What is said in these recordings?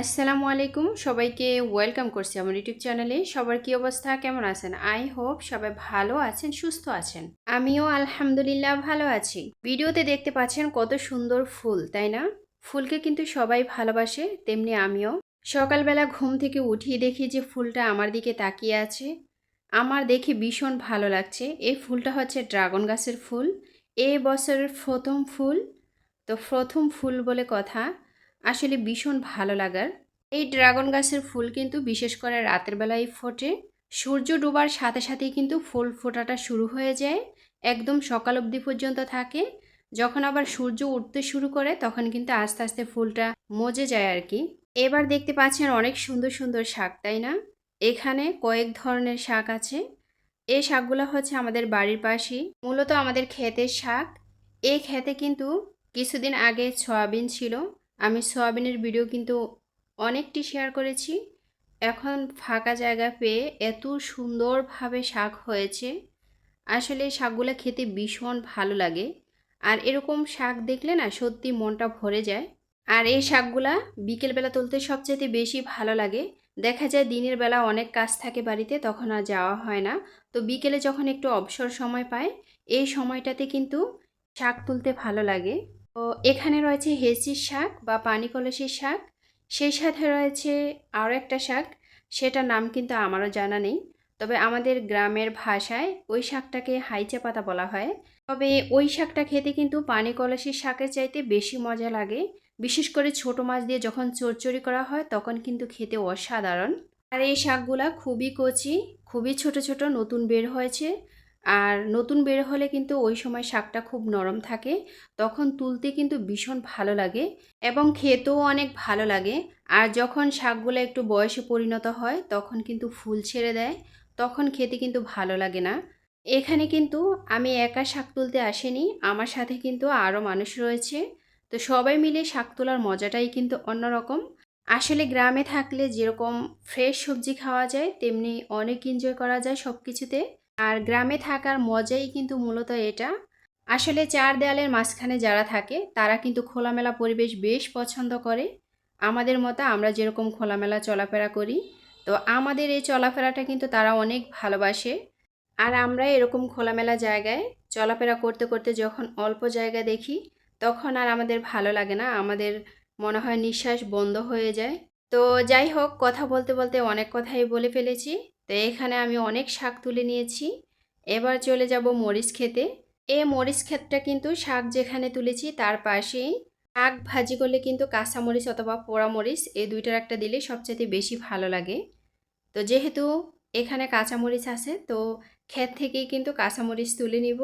আসসালামু আলাইকুম। সবাইকে ওয়েলকাম করছি আমার ইউটিউব চ্যানেলে। সবার কি অবস্থা? কেমন আছেন? আই হোপ সবাই ভালো আছেন, সুস্থ আছেন। আমিও আলহামদুলিল্লাহ ভালো আছি। ভিডিওতে দেখতে পাচ্ছেন কত সুন্দর ফুল, তাই না? ফুলকে কিন্তু সবাই ভালোবাসে, তেমনি আমিও। সকালবেলা ঘুম থেকে উঠিয়ে দেখি যে ফুলটা আমার দিকে তাকিয়ে আছে। আমার দেখে ভীষণ ভালো লাগছে। এই ফুলটা হচ্ছে ড্রাগন গাছের ফুল। এ বছরের প্রথম ফুল। তো প্রথম ফুল বলে কথা। আসলে ভীষণ ভালো লাগার। এই ড্রাগন গাছের ফুল কিন্তু বিশেষ করে রাতের বেলায় ফোটে। সূর্য ডোবার সাথে সাথেই কিন্তু ফুল ফোটাটা শুরু হয়ে যায়। একদম সকাল অবধি পর্যন্ত থাকে। যখন আবার সূর্য উঠতে শুরু করে, তখন কিন্তু আস্তে আস্তে ফুলটা মজে যায় আর কি এবার দেখতে পাচ্ছেন অনেক সুন্দর সুন্দর শাক, তাই না? এখানে কয়েক ধরনের শাক আছে। এই শাকগুলো হচ্ছে আমাদের বাড়ির পাশেই। মূলত আমাদের ক্ষেতের শাক। এই ক্ষেতে কিন্তু কিছুদিন আগে সয়াবিন ছিল। আমি সয়াবিনের ভিডিও কিন্তু অনেকটি শেয়ার করেছি। এখন ফাঁকা জায়গা পেয়ে এত সুন্দরভাবে শাক হয়েছে। আসলে শাকগুলো খেতে ভীষণ ভালো লাগে। আর এরকম শাক দেখলে না সত্যি মনটা ভরে যায়। আর এই শাকগুলা বিকেলবেলা তুলতে সবচেয়ে বেশি ভালো লাগে। দেখা যায় দিনের বেলা অনেক কাজ থাকে বাড়িতে, তখন আর যাওয়া হয় না। তো বিকেলে যখন একটু অবসর সময় পায়, এই সময়টাতে কিন্তু শাক তুলতে ভালো লাগে। তো এখানে রয়েছে হেঁচির শাক বা পানি কলসির শাক। সেই সাথে রয়েছে আরও একটা শাক, সেটার নাম কিন্তু আমারও জানা নেই। তবে আমাদের গ্রামের ভাষায় ওই শাকটাকে হাইচা পাতা বলা হয়। তবে ওই শাকটা খেতে কিন্তু পানি কলসির শাকের চাইতে বেশি মজা লাগে। বিশেষ করে ছোট মাছ দিয়ে যখন চচ্চড়ি করা হয়, তখন কিন্তু খেতে অসাধারণ। আর এই শাকগুলা খুবই কচি, খুবই ছোট ছোট নতুন বের হয়েছে। আর নতুন বের হলে কিন্তু ওই সময় শাকটা খুব নরম থাকে। তখন তুলতে কিন্তু ভীষণ ভালো লাগে এবং খেতেও অনেক ভালো লাগে। আর যখন শাকগুলো একটু বয়সে পরিণত হয়, তখন কিন্তু ফুল ছেড়ে দেয়। তখন খেতে কিন্তু ভালো লাগে না। এখানে কিন্তু আমি একা শাক তুলতে আসিনি, আমার সাথে কিন্তু আরও মানুষ রয়েছে। তো সবাই মিলে শাক তোলার মজাটাই কিন্তু অন্যরকম। আসলে গ্রামে থাকলে যেরকম ফ্রেশ সবজি খাওয়া যায়, তেমনি অনেক এনজয় করা যায় সব কিছুতে আর গ্রামে থাকার মজাই কিন্তু মূলত এটা। আসলে চার দেয়ালের মাঝখানে যারা থাকে, তারা কিন্তু খোলামেলা পরিবেশ বেশ পছন্দ করে। আমাদের মতো আমরা যেরকম খোলামেলা চলাফেরা করি, তো আমাদের এই চলাফেরাটা কিন্তু তারা অনেক ভালোবাসে। আর আমরা এরকম খোলামেলা জায়গায় চলাফেরা করতে করতে যখন অল্প জায়গা দেখি, তখন আর আমাদের ভালো লাগে না। আমাদের মনে হয় নিঃশ্বাস বন্ধ হয়ে যায়। তো যাই হোক, কথা বলতে বলতে অনেক কথাই বলে ফেলেছি। তো এখানে আমি অনেক শাক তুলে নিয়েছি। এবার চলে যাব মরিচ খেতে এ মরিচ ক্ষেতটা কিন্তু শাক যেখানে তুলেছি তার পাশেই শাক ভাজি করলে কিন্তু কাঁচা মরিচ অথবা পোড়া মরিচ এই দুইটার একটা দিলে সবচেয়ে বেশি ভালো লাগে। তো যেহেতু এখানে কাঁচা মরিচ আছে, তো ক্ষেত থেকেই কিন্তু কাঁচা মরিচ তুলে নিব।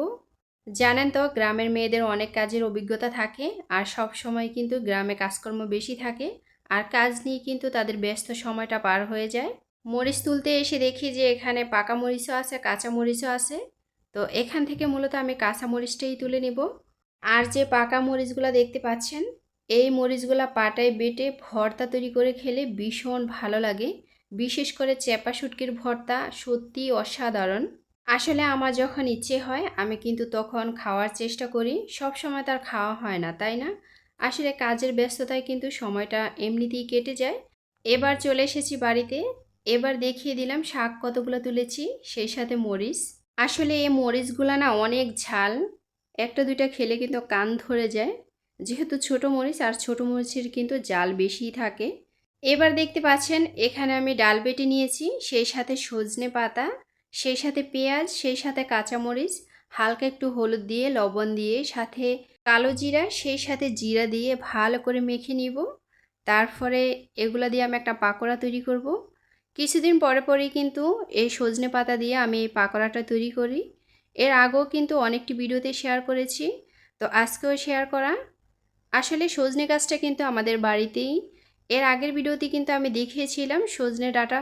জানেন তো, গ্রামের মেয়েদের অনেক কাজের অভিজ্ঞতা থাকে আর সব সময় কিন্তু গ্রামে কাজকর্ম বেশি থাকে। আর কাজ নিয়ে কিন্তু তাদের ব্যস্ত সময়টা পার হয়ে যায়। মরিচ তুলতে এসে দেখি যে এখানে পাকা মরিচও আছে, কাঁচা মরিচও আছে। তো এখান থেকে মূলত আমি কাঁচা মরিচটাই তুলে নিব। আর যে পাকা মরিচগুলো দেখতে পাচ্ছেন, এই মরিচগুলো পাটায় বেটে ভর্তা তৈরি করে খেলে ভীষণ ভালো লাগে। বিশেষ করে চেপা শুটকির ভর্তা সত্যি অসাধারণ। আসলে আমার যখন ইচ্ছে হয়, আমি কিন্তু তখন খাওয়ার চেষ্টা করি। সব সময় তার খাওয়া হয় না, তাই না? আসলে কাজের ব্যস্ততায় কিন্তু সময়টা এমনিতেই কেটে যায়। এবার চলে এসেছি বাড়িতে। এবার দেখিয়ে দিলাম শাক কতগুলো তুলেছি, সেই সাথে মরিচ। আসলে এই মরিচগুলো না অনেক ঝাল, একটা দুইটা খেলে কিন্তু কান ধরে যায়। যেহেতু ছোট মরিচ আর ছোট মরিচের কিন্তু জাল বেশিই থাকে। এবার দেখতে পাচ্ছেন, এখানে আমি ডাল বেটে নিয়েছি, সেই সাথে সজনে পাতা, সেই সাথে পেঁয়াজ, সেই সাথে কাঁচামরিচ, হালকা একটু হলুদ দিয়ে, লবণ দিয়ে, সাথে কালো জিরা, সেই সাথে জিরা দিয়ে ভালো করে মেখে নিব। তারপরে এগুলা দিয়ে আমি একটা পাকোড়া তৈরি করব। কিছুদিন পরে পরেই কিন্তু এই সজনে পাতা দিয়ে আমি এই পাকোড়াটা তৈরি করি। এর আগেও কিন্তু অনেকটি ভিডিওতে শেয়ার করেছি, তো আজকেও শেয়ার করা। আসলে সজনে গাছটা কিন্তু আমাদের বাড়িতেই। এর আগের ভিডিওতে কিন্তু আমি দেখিয়েছিলাম সজনে ডাটা।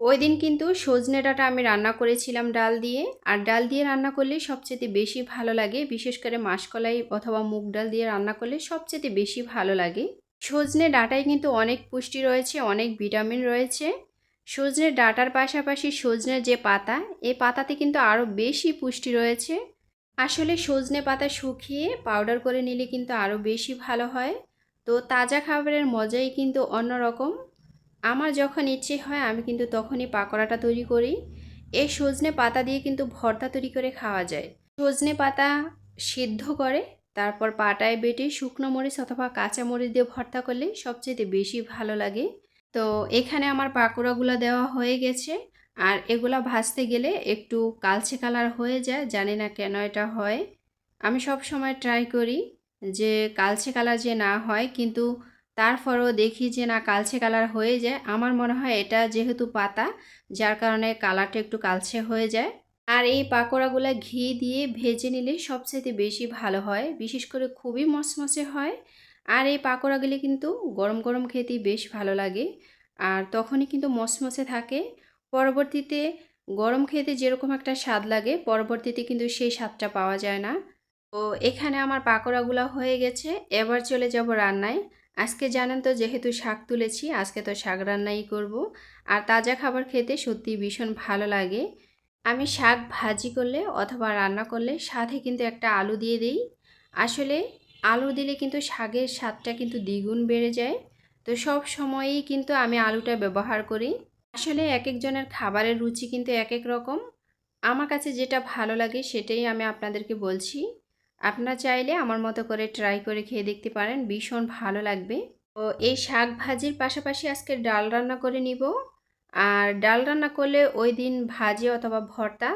ওই দিন কিন্তু সজনে ডাটা আমি রান্না করেছিলাম ডাল দিয়ে। আর ডাল দিয়ে রান্না করলে সবচেয়ে বেশি ভালো লাগে, বিশেষ করে মাসকলাই অথবা মুগ ডাল দিয়ে রান্না করলে সবচেয়ে বেশি ভালো লাগে। সজনে ডাটায় কিন্তু অনেক পুষ্টি রয়েছে, অনেক ভিটামিন রয়েছে। সজনের ডাটার পাশাপাশি সজনের যে পাতা এই পাতাতে কিন্তু আরও বেশি পুষ্টি রয়েছে। আসলে সজনে পাতা শুকিয়ে পাউডার করে নিলে কিন্তু আরও বেশি ভালো হয়। তো তো তাজা খাবারের মজাই কিন্তু অন্যরকম। আমার যখন ইচ্ছে হয়, আমি কিন্তু তখনই পাকোড়াটা তৈরি করি। এই সজনে পাতা দিয়ে কিন্তু ভর্তা তৈরি করে খাওয়া যায়। সজনে পাতা সিদ্ধ করে, তারপর পাটায় বেটে শুকনো মরিচ অথবা কাঁচা মরিচ দিয়ে ভর্তা করলে সবচেয়ে বেশি ভালো লাগে। তো এখানে আমার পাকোড়াগুলো দেওয়া হয়ে গেছে। আর এগুলা ভাজতে গেলে একটু কালচে কালার হয়ে যায়, জানি না কেন এটা হয়। আমি সব সময় ট্রাই করি যে কালচে কালার যে না হয়, কিন্তু তারপরও দেখি যে না কালচে কালার হয়ে যায়। আমার মনে হয় এটা যেহেতু পাতা, যার কারণে কালারটা একটু কালচে হয়ে যায়। আর এই পাকোড়াগুলো ঘি দিয়ে ভেজে নিলে সবচেয়ে বেশি ভালো হয়, বিশেষ করে খুবই মচমচে হয়। আর এই পাকোড়াগুলি কিন্তু গরম গরম খেতেই বেশ ভালো লাগে। আর তখনই কিন্তু মচমচে থাকে। পরবর্তীতে গরম খেতে যেরকম একটা স্বাদ লাগে, পরবর্তীতে কিন্তু সেই স্বাদটা পাওয়া যায় না। তো এখানে আমার পাকোড়াগুলো হয়ে গেছে। এবার চলে যাব রান্নায়। আজকে জানেন তো যেহেতু শাক তুলেছি, আজকে তো শাক রান্নাই করব। আর তাজা খাবার খেতে সত্যি ভীষণ ভালো লাগে। আমি শাক ভাজি করলে অথবা রান্না করলে সাথে কিন্তু একটা আলু দিয়ে দিই। আসলে আলু দিলে কিন্তু শাকের স্বাদটা কিন্তু দ্বিগুণ বেড়ে যায়। তো সব সময়েই কিন্তু আমি আলুটা ব্যবহার করি। আসলে এক একজনের খাবারের রুচি কিন্তু এক এক রকম। আমার কাছে যেটা ভালো লাগে সেটাই আমি আপনাদেরকে বলছি। আপনারা চাইলে আমার মতো করে ট্রাই করে খেয়ে দেখতে পারেন, ভীষণ ভালো লাগবে। তো এই শাক ভাজির পাশাপাশি আজকে ডাল রান্না করে নিব। আর ডাল রান্না করলে ওই দিন ভাজি অথবা ভর্তা,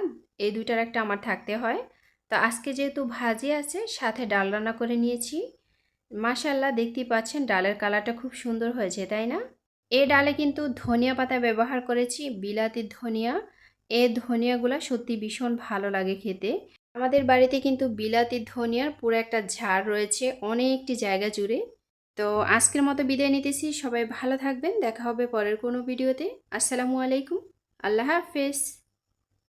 এই দুইটার একটা আমার থাকতে হয়। তো আজকে যেহেতু ভাজি আছে, সাথে ডাল রান্না করে নিয়েছি। মাশাল্লাহ দেখতেই পাচ্ছেন ডালের কালারটা খুব সুন্দর হয়েছে, তাই না? এ ডালে কিন্তু ধনিয়া পাতা ব্যবহার করেছি, বিলাতি ধনিয়া। এই ধনিয়াগুলো সত্যি ভীষণ ভালো লাগে খেতে। আমাদের বাড়িতে কিন্তু বিলাতি ধনিয়ার পুরো একটা ঝাড় রয়েছে অনেকটি জায়গা জুড়ে। তো আজকের মতো বিদায় নিতেছি, সবাই ভালো থাকবেন, দেখা হবে পরের কোনো ভিডিওতে। আসসালামু আলাইকুম, আল্লাহ হাফেজ।